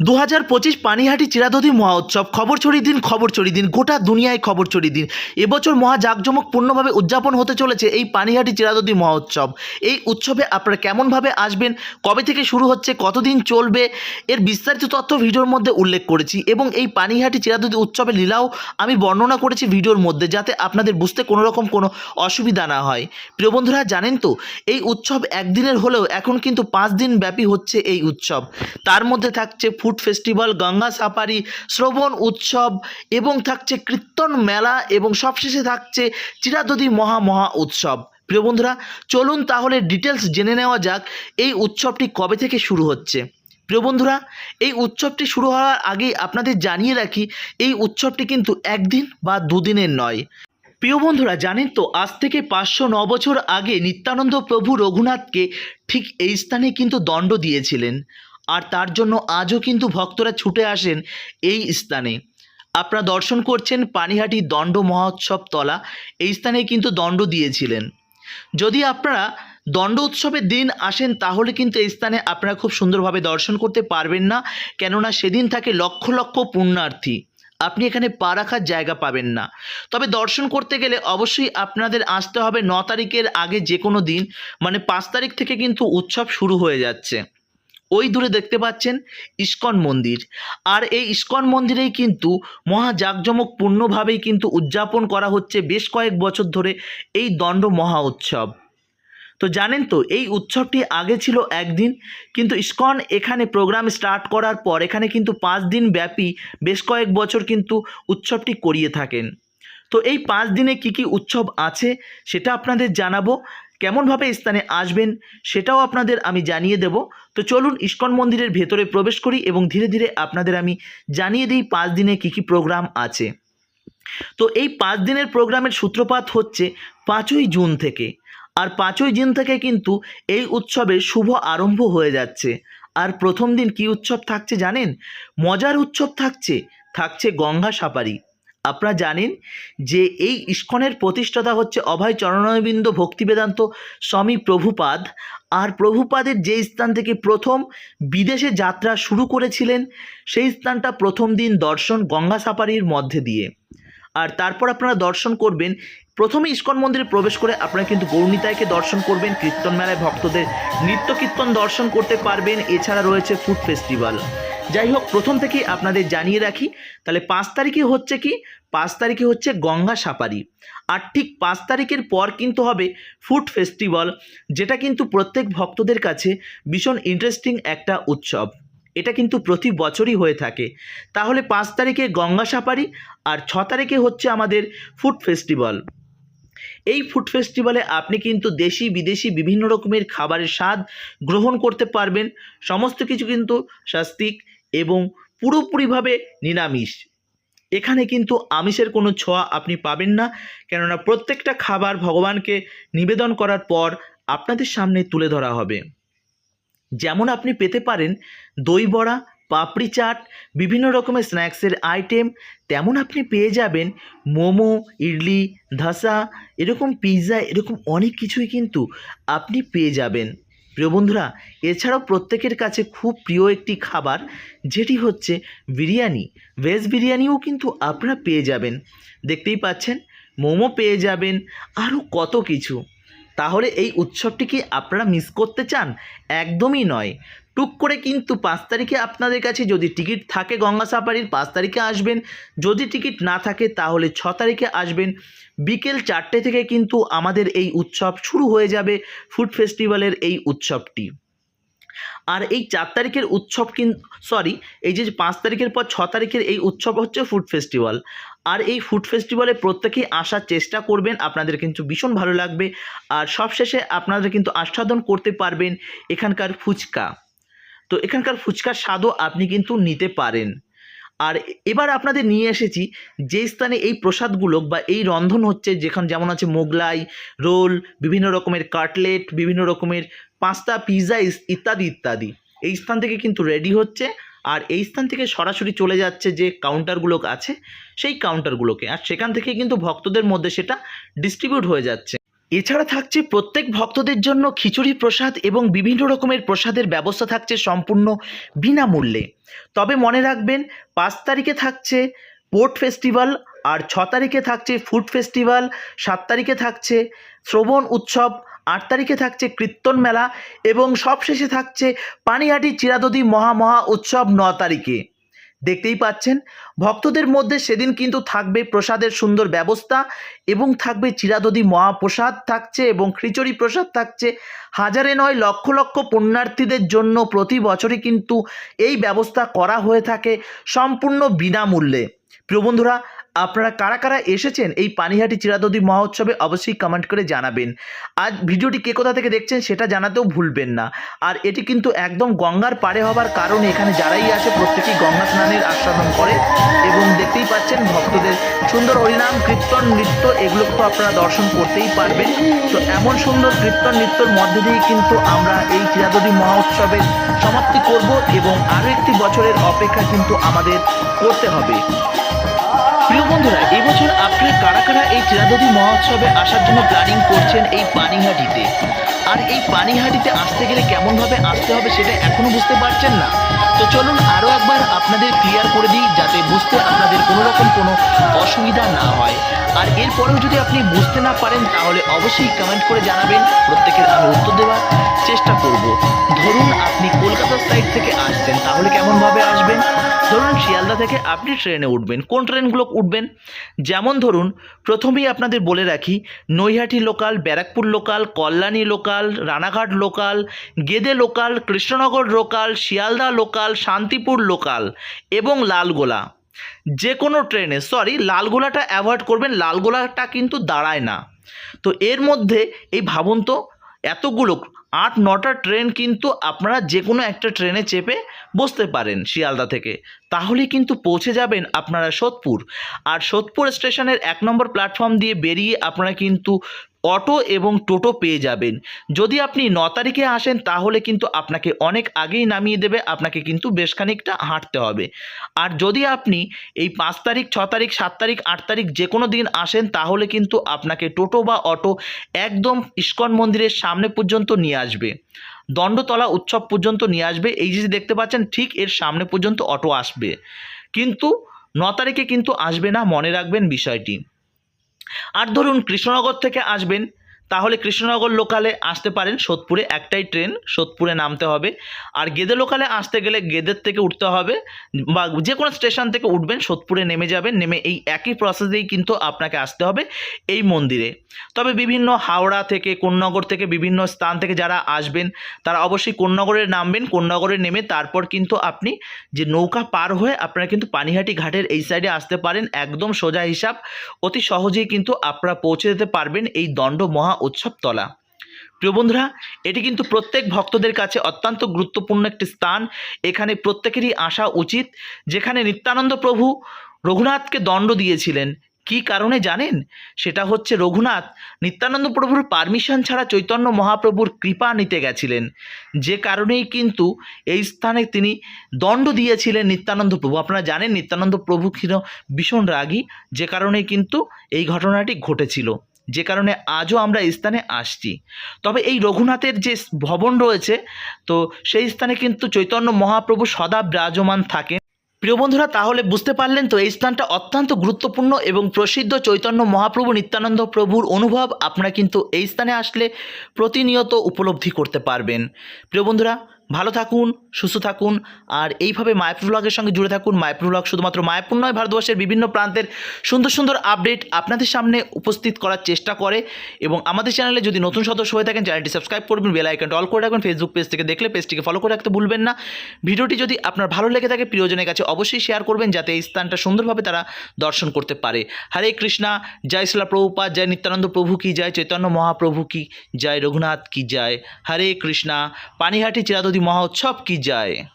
দু হাজার পঁচিশ পানিহাটি চিরাদধি মহোৎসব খবর ছড়িয়ে দিন, খবর ছড়িয়ে দিন, গোটা দুনিয়ায় খবর ছড়িয়ে দিন। এবছর মহা জাঁকজমকপূর্ণভাবে উদযাপন হতে চলেছে এই পানিহাটি চিরাদধি মহোৎসব এই উৎসবে আপনারা কেমনভাবে আসবেন, কবে থেকে শুরু হচ্ছে, কতদিন চলবে, এর বিস্তারিত তথ্য ভিডিওর মধ্যে উল্লেখ করেছি এবং এই পানিহাটি চিরাদধি উৎসবের লীলাও আমি বর্ণনা করেছি ভিডিওর মধ্যে যাতে আপনাদের বুঝতে কোনো রকম কোনো অসুবিধা না হয়। প্রিয় বন্ধুরা, জানেন তো, এই উৎসব একদিনের হলেও এখন কিন্তু পাঁচ দিন ব্যাপী হচ্ছে এই উৎসব। তার মধ্যে থাকছে ফুড ফেস্টিভ্যাল, গঙ্গা সাফারি, শ্রবণ উৎসব এবং থাকছে কীর্তন মেলা এবং সবশেষে থাকছে চিরাদধি মহা মহা উৎসব। প্রিয় বন্ধুরা, চলুন তাহলে ডিটেলস জেনে নেওয়া যাক এই উৎসবটি কবে থেকে শুরু হচ্ছে। প্রিয় বন্ধুরা, এই উৎসবটি শুরু হওয়ার আগেই আপনাদের জানিয়ে রাখি, এই উৎসবটি কিন্তু একদিন বা দুদিনের নয়। প্রিয় বন্ধুরা, জানেন তো, আজ থেকে পাঁচশো ন বছর আগে নিত্যানন্দ প্রভু রঘুনাথকে ঠিক এই স্থানে কিন্তু দণ্ড দিয়েছিলেন। আর তার জন্য আজও কিন্তু ভক্তরা ছুটে আসেন এই স্থানে। আপনারা দর্শন করছেন পানিহাটি দণ্ড মহোৎসব তলা। এই স্থানে কিন্তু দণ্ড দিয়েছিলেন। যদি আপনারা দণ্ড উৎসবের দিন আসেন, তাহলে কিন্তু এই স্থানে আপনারা খুব সুন্দরভাবে দর্শন করতে পারবেন না। কেননা সেদিন থাকে লক্ষ লক্ষ পুণ্যার্থী। আপনি এখানে পা রাখার জায়গা পাবেন না। তবে দর্শন করতে গেলে অবশ্যই আপনাদের আসতে হবে ন তারিখের আগে যে কোনো দিন। মানে পাঁচ তারিখ থেকে কিন্তু উৎসব শুরু হয়ে যাচ্ছে। ওই দূরে দেখতে পাচ্ছেন ইস্কন মন্দির। আর এই ইস্কন মন্দিরেই কিন্তু মহা জাঁকজমকপূর্ণভাবেই কিন্তু উদযাপন করা হচ্ছে বেশ কয়েক বছর ধরে এই দণ্ড মহা উৎসব। তো জানেন তো, এই উৎসবটি আগে ছিল একদিন, কিন্তু ইস্কন এখানে প্রোগ্রাম স্টার্ট করার পর এখানে কিন্তু পাঁচ দিন ব্যাপী বেশ কয়েক বছর কিন্তু উৎসবটি করিয়ে থাকেন। তো এই পাঁচ দিনে কি কি উৎসব আছে সেটা আপনাদের জানাব। কেমনভাবে স্থানে আসবেন সেটাও আপনাদের আমি জানিয়ে দেব। তো চলুন ইস্কন মন্দিরের ভেতরে প্রবেশ করি এবং ধীরে ধীরে আপনাদের আমি জানিয়ে দিই পাঁচ দিনে কী কী প্রোগ্রাম আছে। তো এই পাঁচ দিনের প্রোগ্রামের সূত্রপাত হচ্ছে পাঁচই জুন থেকে। আর পাঁচই জুন থেকে কিন্তু এই উৎসবের শুভ আরম্ভ হয়ে যাচ্ছে। আর প্রথম দিন কি উৎসব থাকছে জানেন? মজার উৎসব থাকছে থাকছে গঙ্গা সাপারি আপনারা জানেন যে এই ইস্কনের প্রতিষ্ঠাতা হচ্ছে অভয় চরণবিন্দ ভক্তিবেদান্ত স্বামী প্রভুপাদ। আর প্রভুপাদের যে স্থান থেকে প্রথম বিদেশে যাত্রা শুরু করেছিলেন, সেই স্থানটা প্রথম দিন দর্শন গঙ্গা সাফারির মধ্যে দিয়ে। আর তারপর আপনারা দর্শন করবেন, প্রথমে ইস্কন মন্দিরে প্রবেশ করে আপনারা কিন্তু গৌরনীতাইকে দর্শন করবেন, কীর্তন মেলায় ভক্তদের নৃত্য কীর্তন দর্শন করতে পারবেন। এছাড়া রয়েছে ফুড ফেস্টিভ্যাল। যাই হোক প্রথম থেকেই আপনাদের জানিয়ে রাখি, তাহলে পাঁচ তারিখে হচ্ছে কি? পাঁচ তারিখে হচ্ছে গঙ্গা সাপারি আর ঠিক পাঁচ তারিখের পর কিন্তু হবে ফুড ফেস্টিভ্যাল, যেটা কিন্তু প্রত্যেক ভক্তদের কাছে ভীষণ ইন্টারেস্টিং একটা উৎসব। এটা কিন্তু প্রতি বছরই হয়ে থাকে। তাহলে পাঁচ তারিখে গঙ্গা সাপারি আর ছ তারিখে হচ্ছে আমাদের ফুড ফেস্টিভ্যাল। এই ফুড ফেস্টিভ্যালে আপনি কিন্তু দেশি, বিদেশি বিভিন্ন রকমের খাবারের স্বাদ গ্রহণ করতে পারবেন। সমস্ত কিছু কিন্তু স্বাস্তিক। এবং পুরোপুরিভাবে নিরামিষ। এখানে কিন্তু আমিষের কোনো ছোঁয়া আপনি পাবেন না, কেননা প্রত্যেকটা খাবার ভগবানকে নিবেদন করার পর আপনাদের সামনে তুলে ধরা হবে। যেমন আপনি পেতে পারেন দই বড়া, পাপড়ি চাট, বিভিন্ন রকমের স্ন্যাক্সের আইটেম। তেমন আপনি পেয়ে যাবেন মোমো, ইডলি, ধসা, এরকম পিৎজা, এরকম অনেক কিছুই কিন্তু আপনি পেয়ে যাবেন। প্রিয় বন্ধুরা, এছাড়াও প্রত্যেকের কাছে খুব প্রিয় একটি খাবার, যেটি হচ্ছে বিরিয়ানি। ভেজ বিরিয়ানিও কিন্তু আপনারা পেয়ে যাবেন। দেখতেই পাচ্ছেন, মোমো পেয়ে যাবেন, আরও কত কিছু। তাহলে এই উৎসবটি কি আপনারা মিস করতে চান? একদমই নয়। টুক করে কিন্তু পাঁচ তারিখে আপনাদের কাছে যদি টিকিট থাকে গঙ্গা সাফারির, পাঁচ তারিখে আসবেন। যদি টিকিট না থাকে তাহলে ছ তারিখে আসবেন। বিকেল চারটে থেকে কিন্তু আমাদের এই উৎসব শুরু হয়ে যাবে ফুড ফেস্টিভ্যালের এই উৎসবটি। আর এই চার তারিখের উৎসব কিন সরি এই যে পাঁচ তারিখের পর ছ তারিখের এই উৎসব হচ্ছে ফুড ফেস্টিভ্যাল আর এই ফুড ফেস্টিভ্যালে প্রত্যেকেই আসার চেষ্টা করবেন, আপনাদের কিন্তু ভীষণ ভালো লাগবে। আর সবশেষে আপনারা কিন্তু আস্বাদন করতে পারবেন এখানকার ফুচকা। তো এখানকার ফুচকার স্বাদও আপনি কিন্তু নিতে পারেন। আর এবার আপনাদের নিয়ে এসেছি, যে স্থানে এই প্রসাদগুলো বা এই রন্ধন হচ্ছে, যেখানে যেমন আছে মোগলাই, রোল, বিভিন্ন রকমের কাটলেট, বিভিন্ন রকমের পাস্তা পিৎজা ইত্যাদি ইত্যাদি। এই স্থান থেকে কিন্তু রেডি হচ্ছে। আর এই স্থান থেকে সরাসরি চলে যাচ্ছে যে কাউন্টারগুলো আছে, সেই কাউন্টারগুলোকে আর সেখান থেকে কিন্তু ভক্তদের মধ্যে সেটা ডিস্ট্রিবিউট হয়ে যাচ্ছে। এছাড়া থাকছে প্রত্যেক ভক্তদের জন্য খিচুড়ি প্রসাদ এবং বিভিন্ন রকমের প্রসাদের ব্যবস্থা থাকছে সম্পূর্ণ বিনামূল্যে। তবে মনে রাখবেন, পাঁচ তারিখে থাকছে পোর্ট ফেস্টিভ্যাল আর ছ তারিখে থাকছে ফুড ফেস্টিভ্যাল সাত তারিখে থাকছে শ্রবণ উৎসব আট তারিখে থাকছে কীর্তন মেলা এবং সবশেষে থাকছে পানিহাটি চিরাদদি মহা মহা উৎসব ন তারিখে। দেখতেই পাচ্ছেন, ভক্তদের মধ্যে সেদিন কিন্তু থাকবে প্রসাদের সুন্দর ব্যবস্থা এবং থাকবে চিরাদদি মহাপ্রসাদ থাকছে এবং খিচুড়ি প্রসাদ থাকছে। হাজারে নয় লক্ষ লক্ষ পুণ্যার্থীদের জন্য প্রতি বছরই কিন্তু এই ব্যবস্থা করা হয়ে থাকে সম্পূর্ণ বিনামূল্যে। প্রিয় বন্ধুরা আপনারা কারা কারা এসেছেন এই পানিহাটি চিরাদদি মহোৎসবে অবশ্যই কমেন্ট করে জানাবেন। আজ ভিডিওটি কে কোথা থেকে দেখছেন সেটা জানাতেও ভুলবেন না। আর এটি কিন্তু একদম গঙ্গার পাড়ে হবার কারণে এখানে যারাই আসে প্রত্যেকেই গঙ্গা স্নানের আস্বাদন করে এবং দেখতেই পাচ্ছেন ভক্তদের সুন্দর হরিনাম, কীর্তন, নৃত্য এগুলো তো আপনারা দর্শন করতেই পারবেন। তো এমন সুন্দর কীর্তন, নৃত্যর মধ্যে দিয়েই কিন্তু আমরা এই চিরাদদি মহোৎসবের সমাপ্তি করব এবং আরও একটি বছরের অপেক্ষা কিন্তু আমাদের করতে হবে। প্রিয় বন্ধুরা, এবছর বছর আপনারা কারা কারা এই চিরাদদি মহোৎসবে আসার জন্য প্ল্যানিং করছেন এই পানিহাটিতে? আর এই পানিহাটিতে আসতে গেলে কেমনভাবে আসতে হবে সেটা এখনও বুঝতে পারছেন না? তো চলুন আরও একবার আপনাদের ক্লিয়ার করে দিই, যাতে বুঝতে আপনাদের কোনো রকম কোনো অসুবিধা না হয়। আর এরপরেও যদি আপনি বুঝতে না পারেন, তাহলে অবশ্যই কমেন্ট করে জানাবেন, প্রত্যেকের আমি উত্তর দেওয়ার চেষ্টা করব। ধরুন আপনি কলকাতার সাইড থেকে আসছেন, তাহলে কেমনভাবে আসবেন? ধরুন শিয়ালদা থেকে আপনি ট্রেনে উঠবেন, কোন ট্রেনগুলো উঠবেন? যেমন ধরুন, প্রথমেই আপনাদের বলে রাখি, Naihati local, Barrackpore local, Kalyani local, Ranaghat local, Gede local, Krishnanagar local, Sealdah local, Shantipur local এবং লালগোলা। যে কোনো ট্রেনে সরি লালগোলাটা অ্যাভয়েড করবেন, লালগোলাটা কিন্তু দাঁড়ায় না। তো এর মধ্যে, এই ভাবুন তো, এতগুলো আট, নটা ট্রেন কিন্তু আপনারা যে কোনো একটা ট্রেনে চেপে বসতে পারেন শিয়ালদা থেকে। তাহলে কিন্তু পৌঁছে যাবেন আপনারা সোদপুর। আর সোদপুর স্টেশনের এক নম্বর প্ল্যাটফর্ম দিয়ে বেরিয়ে আপনারা কিন্তু অটো এবং টোটো পেয়ে যাবেন। যদি আপনি ন তারিখে আসেন, তাহলে কিন্তু আপনাকে অনেক আগেই নামিয়ে দেবে, আপনাকে কিন্তু বেশ খানিকটা হাঁটতে হবে। আর যদি আপনি এই পাঁচ তারিখ, ছ তারিখ, সাত তারিখ, আট তারিখ যে কোনো দিন আসেন, তাহলে কিন্তু আপনাকে টোটো বা অটো একদম ইস্কন মন্দিরের সামনে পর্যন্ত নিয়ে আসবে। দণ্ডতলা উৎসব পর্যন্ত নিয়ে আসবে। এই যে দেখতে পাচ্ছেন, ঠিক এর সামনে পর্যন্ত অটো আসবে। কিন্তু ন তারিখে কিন্তু আসবে না, মনে রাখবেন বিষয়টি। আর ধরুন কৃষ্ণনগর থেকে আসবেন তাহলে কৃষ্ণনগর লোকালে আসতে পারেন সোদপুরে, একটাই ট্রেন, সোদপুরে নামতে হবে। আর গেদে লোকালে আসতে গেলে গেদের থেকে উঠতে হবে বা যে কোনো স্টেশন থেকে উঠবেন, সোদপুরে নেমে যাবেন, নেমে এই একই প্রসেসেই কিন্তু আপনাকে আসতে হবে এই মন্দিরে। তবে বিভিন্ন হাওড়া থেকে, কোন্নগর থেকে, বিভিন্ন স্থান থেকে যারা আসবেন, তারা অবশ্যই কোন্নগরে নামবেন, কোন্নগরে নেমে তারপর কিন্তু আপনি যে নৌকা পার হয়ে আপনারা কিন্তু পানিহাটি ঘাটের এই সাইডে আসতে পারেন। একদম সোজা হিসাব, অতি সহজেই কিন্তু আপনারা পৌঁছে যেতে পারবেন এই দণ্ড মহা উৎসব তলা। প্রিয় বন্ধুরা, এটি কিন্তু প্রত্যেক ভক্তদের কাছে অত্যন্ত গুরুত্বপূর্ণ একটি স্থান। এখানে প্রত্যেকেরই আসা উচিত। যেখানে নিত্যানন্দ প্রভু রঘুনাথকে দণ্ড দিয়েছিলেন। কি কারণে জানেন? সেটা হচ্ছে রঘুনাথ নিত্যানন্দ প্রভুর পারমিশন ছাড়া চৈতন্য মহাপ্রভুর কৃপা নিতে গেছিলেন। যে কারণেই কিন্তু এই স্থানে তিনি দণ্ড দিয়েছিলেন নিত্যানন্দ প্রভু। আপনারা জানেন নিত্যানন্দ প্রভু ছিল ভীষণ রাগী। যে কারণেই কিন্তু এই ঘটনাটি ঘটেছিল। যে কারণে আজও আমরা এই স্থানে আসছি। তবে এই রঘুনাথের যে ভবন রয়েছে, তো সেই স্থানে কিন্তু চৈতন্য মহাপ্রভু সদা বিরাজমান থাকেন। প্রিয় বন্ধুরা, তাহলে বুঝতে পারলেন তো, এই স্থানটা অত্যন্ত গুরুত্বপূর্ণ এবং প্রসিদ্ধ চৈতন্য মহাপ্রভু নিত্যানন্দ প্রভুর অনুভব। আপনারা কিন্তু এই স্থানে আসলে প্রতিনিয়ত উপলব্ধি করতে পারবেন। প্রিয় বন্ধুরা ভালো থাকুন, সুস্থ থাকুন, আর এইভাবে মায়াপুর ব্লগের সঙ্গে জুড়ে থাকুন। মায়াপুর ব্লগ শুধুমাত্র মায়াপুর নয়, ভারতবর্ষের বিভিন্ন প্রান্তের সুন্দর সুন্দর আপডেট আপনাদের সামনে উপস্থিত করার চেষ্টা করে। এবং আমাদের চ্যানেলে যদি নতুন সদস্য হয়ে থাকেন চ্যানেলটি সাবস্ক্রাইব করবেন বেল আইকনটা অল করে রাখবেন ফেসবুক পেজ থেকে দেখলে পেজটিকে ফলো করে রাখতে ভুলবেন না। ভিডিওটি যদি আপনার ভালো লেগে থাকে, প্রিয়জনের কাছে অবশ্যই শেয়ার করবেন, যাতে এই স্থানটা সুন্দরভাবে তারা দর্শন করতে পারে। হরে কৃষ্ণা, জয় শিলা প্রভুপাদ জয় নিত্যানন্দ প্রভু কি জয়, চৈতন্য মহাপ্রভু কি জয়, রঘুনাথ কি জয়, হরে কৃষ্ণা, পানিহাটি চিরাদতি মহোৎসব কি জয়